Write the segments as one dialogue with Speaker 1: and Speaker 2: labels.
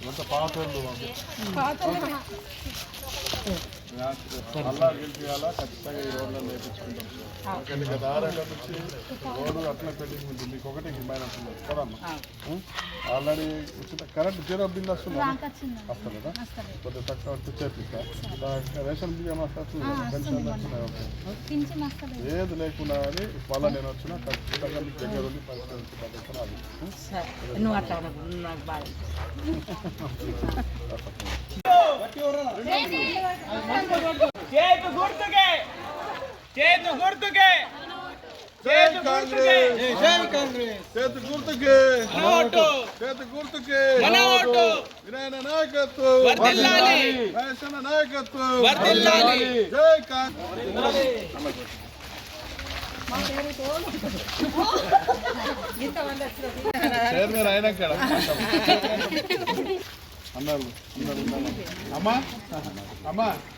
Speaker 1: పాత పాత గెలిపియాలా ఖచ్చితంగా ఈ రోడ్లను వేయించుకుంటాం ఎందుకంటే గత ఆరేళ్ళ నుంచి రోడ్డు అట్లా పెండింగ్ ఉంది మీకు ఒకటి మైనస్ ఉంది కదమ్మా ఆల్రెడీ ఉచిత కరెంట్ జీరో బిల్ వస్తుంది వస్తుంది కదా కొద్దిగా తక్కువ వస్తే చేపిస్తా రేషన్ బియ్యం వస్తుంది ఏది లేకున్నా కానీ మళ్ళీ నేను వచ్చినా ఖచ్చితంగా మీకు దగ్గర ఉండి పద్ధతి అది
Speaker 2: నాకు
Speaker 3: చేతు గుర్తుకే చేతు గుర్తుకే చేతు గుర్తుకే
Speaker 1: చేతి గుర్తుకి
Speaker 3: ఓటు
Speaker 1: చేతి గుర్తుకి
Speaker 3: మన ఓటు
Speaker 1: వినాయన నాయకత్వం
Speaker 3: వర్ధిల్లాలి.
Speaker 1: మహేశన్న నాయకత్వం
Speaker 3: వర్ధిల్లాలి.
Speaker 1: జై కాంగ్రెస్ చైర్మన్ అయినాక అన్నారు అన్నారు, అన్నారు. అమ్మా అమ్మా వచ్చిందా తెలంగాణ ఆశీర్వాదం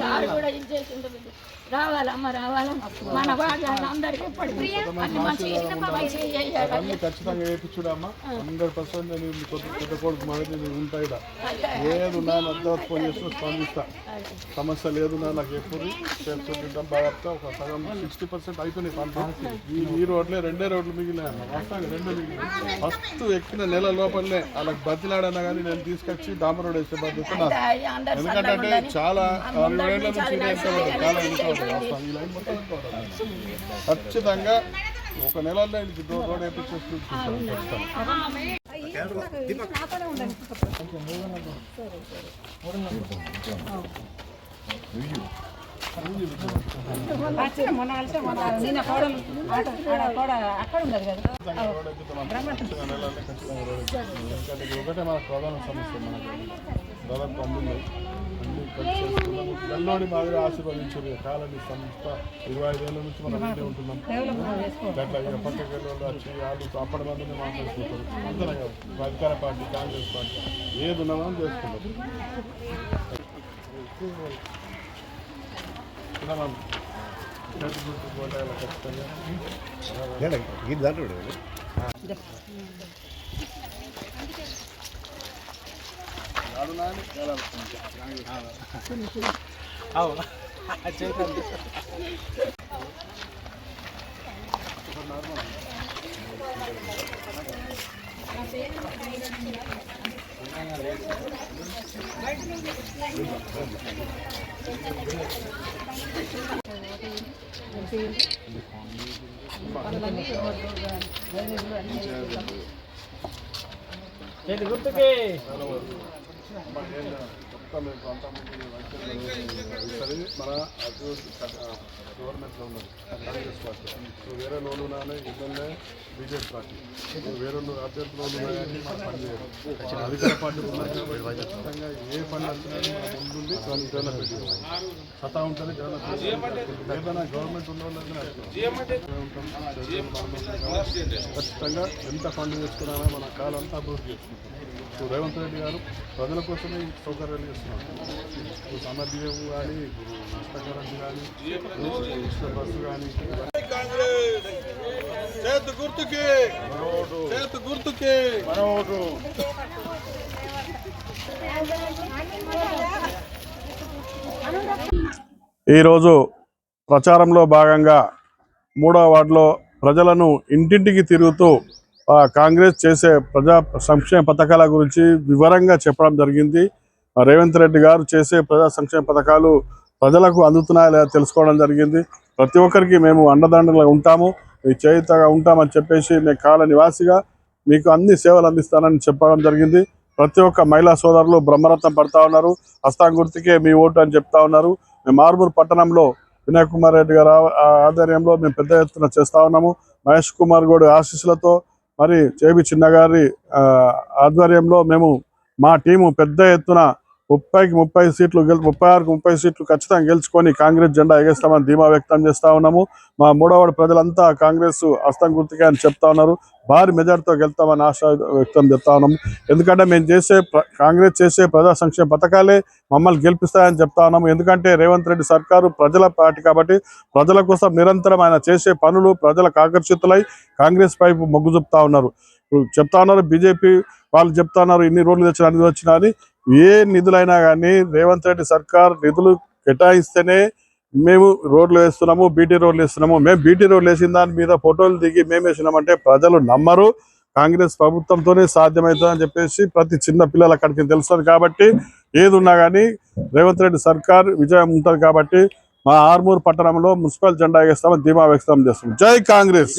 Speaker 4: సార్ కూడా ఇది రావాలమ్మ రావాలమ్మ. మన వాళ్ళ అందరికీ అన్ని
Speaker 1: ఖచ్చితంగా వేయించుడమ్మా హండ్రెడ్ పర్సెంట్ నేను కొత్త కొడుకు నేను ఉంటాయి అర్థం ఫోన్ చేస్తూ స్పందిస్తా. సమస్య లేదు నా నాకు ఎప్పుడు చేస్తుంటాం బాగా ఒక సగం సిక్స్టీ పర్సెంట్ అయిపోయినాయి ఈ ఈ రోడ్లే రెండే రోడ్లు మిగిలినాయి అన్న. వస్తాను రెండు మిగిలినాయి. ఫస్ట్ ఎక్కిన నెల లోపలనే వాళ్ళకి బతిలాడన్నా కానీ నేను తీసుకొచ్చి డామర్ రోడ్ వేసే బాధ్యత. ఎందుకంటే చాలా. ఖచ్చితంగా ఒక నెలలో రోడ్ వేపించేసి ఒకటే మన ప్రధాన సమస్య మనకి దాదాపు అన్ని అన్ని గల్లోడి మాదిరి ఆశీర్వదించారు కాలని సంస్థ ఇరవై ఐదేళ్ళ నుంచి మనం ఇంటే ఉంటున్నాం. అట్లా ఇక పక్కకి వెళ్ళి వాళ్ళు వచ్చి వాళ్ళు అప్పటి మందిని మాట్లాడుకుంటారు. అంతనే కాదు? అధికార పార్టీ కాంగ్రెస్ పార్టీ ఏది ఉన్నామో అని చేసుకుంటాం. తినమా? చేతి గుర్తు పోటాయాల ఖచ్చితంగా గుర్తుకి. నాని, ఎలా
Speaker 3: చేతు గుర్తుకే
Speaker 1: చదివి మన అభివృద్ధి గవర్నమెంట్లో ఉన్నది కాంగ్రెస్ పార్టీ ఇప్పుడు వేరే లోన్లు ఉన్నాయి ఇద్దరునే బీజేపీ పార్టీ ఇప్పుడు వేరే అభ్యర్థులు ఉన్నాయని మనం అధికార పార్టీ ఖచ్చితంగా ఏ పని వచ్చినా దాన్ని డెవలప్ సతా ఉంటుంది డెవలప్ ఏదైనా గవర్నమెంట్ ఉన్న ఖచ్చితంగా ఎంత ఫండ్ చేసుకున్నారో మన కాలంతా అభివృద్ధి చేసుకుంటాం ఇప్పుడు రేవంత్ రెడ్డి గారు ప్రజల కోసమే సౌకర్యాలు చేస్తున్నారు ఇప్పుడు కానీ ఇప్పుడు ఇష్టకరెంట్ కానీ బస్సు కానీ చేతు గుర్తుకి. చేతు గుర్తుకి. మనోడు ఈరోజు ప్రచారంలో భాగంగా మూడవ వార్డులో ప్రజలను ఇంటింటికి తిరుగుతూ ఆ, కాంగ్రెస్ చేసే ప్రజా సంక్షేమ పథకాల గురించి వివరంగా చెప్పడం జరిగింది. రేవంత్ రెడ్డి గారు చేసే ప్రజా సంక్షేమ పథకాలు ప్రజలకు అందుతున్నాయా లేదా తెలుసుకోవడం జరిగింది. ప్రతి ఒక్కరికి మేము అండదండలుగా ఉంటాము. మీ చేయుతగా ఉంటామని చెప్పేసి మీ కాల నివాసిగా మీకు అన్ని సేవలు అందిస్తానని చెప్పడం జరిగింది. ప్రతి ఒక్క మహిళా సోదరులు బ్రహ్మరత్నం పడతా ఉన్నారు. హస్తం గుర్తుకే మీ ఓటు అని చెప్తా ఉన్నారు. మేము మార్మూర్ పట్టణంలో వినయ్ కుమార్ రెడ్డి గారు ఆ- ఆధ్వర్యంలో మేము పెద్ద ఎత్తున చేస్తా ఉన్నాము. మహేష్ కుమార్ గౌడ్ ఆశీస్సులతో మరి చేబి చిన్నగారి గారి ఆధ్వర్యంలో మేము మా టీము పెద్ద ఎత్తున ముప్పైకి ముప్పై సీట్లు గెలు ముప్పై ఆరుకు ముప్పై సీట్లు ఖచ్చితంగా గెలుచుకొని కాంగ్రెస్ జెండా ఎగేస్తామని ధీమా వ్యక్తం చేస్తా ఉన్నాము. మా మూడవ ప్రజలంతా కాంగ్రెస్ హస్తం గుర్తుకే అని చెప్తా ఉన్నారు. భారీ మెజార్టీతో గెలుతామని ఆశ వ్యక్తం చేస్తా ఉన్నాము. ఎందుకంటే మేము చేసే కాంగ్రెస్ చేసే ప్రజా సంక్షేమ పథకాలే మమ్మల్ని గెలిపిస్తాయని చెప్తా ఉన్నాము. ఎందుకంటే రేవంత్ రెడ్డి సర్కారు ప్రజల పార్టీ కాబట్టి ప్రజల కోసం నిరంతరం ఆయన చేసే పనులు ప్రజలకు ఆకర్షితులై కాంగ్రెస్ వైపు మొగ్గు చూపుతా ఉన్నారు. చెప్తా ఉన్నారు బీజేపీ వాళ్ళు చెప్తా ఉన్నారు ఇన్ని రోడ్లు తెచ్చిన అన్ని వచ్చినా అని. ఏ నిధులైనా కానీ రేవంత్ రెడ్డి సర్కార్ నిధులు కేటాయిస్తేనే మేము రోడ్లు వేస్తున్నాము బీటీ రోడ్లు వేస్తున్నాము. మేము బీటీ రోడ్లు వేసిన దాని మీద ఫోటోలు దిగి మేము వేసినామంటే ప్రజలు నమ్మరు. కాంగ్రెస్ ప్రభుత్వంతోనే సాధ్యమవుతుందని చెప్పేసి ప్రతి చిన్న పిల్లల అక్కడికి తెలుస్తుంది కాబట్టి ఏది ఉన్నా కానీ రేవంత్ రెడ్డి సర్కార్ విజయం ఉంటుంది కాబట్టి మా ఆర్మూర్ పట్టణంలో మున్సిపల్ జెండా వేస్తామని ధీమా వ్యక్తం చేస్తాం జై కాంగ్రెస్!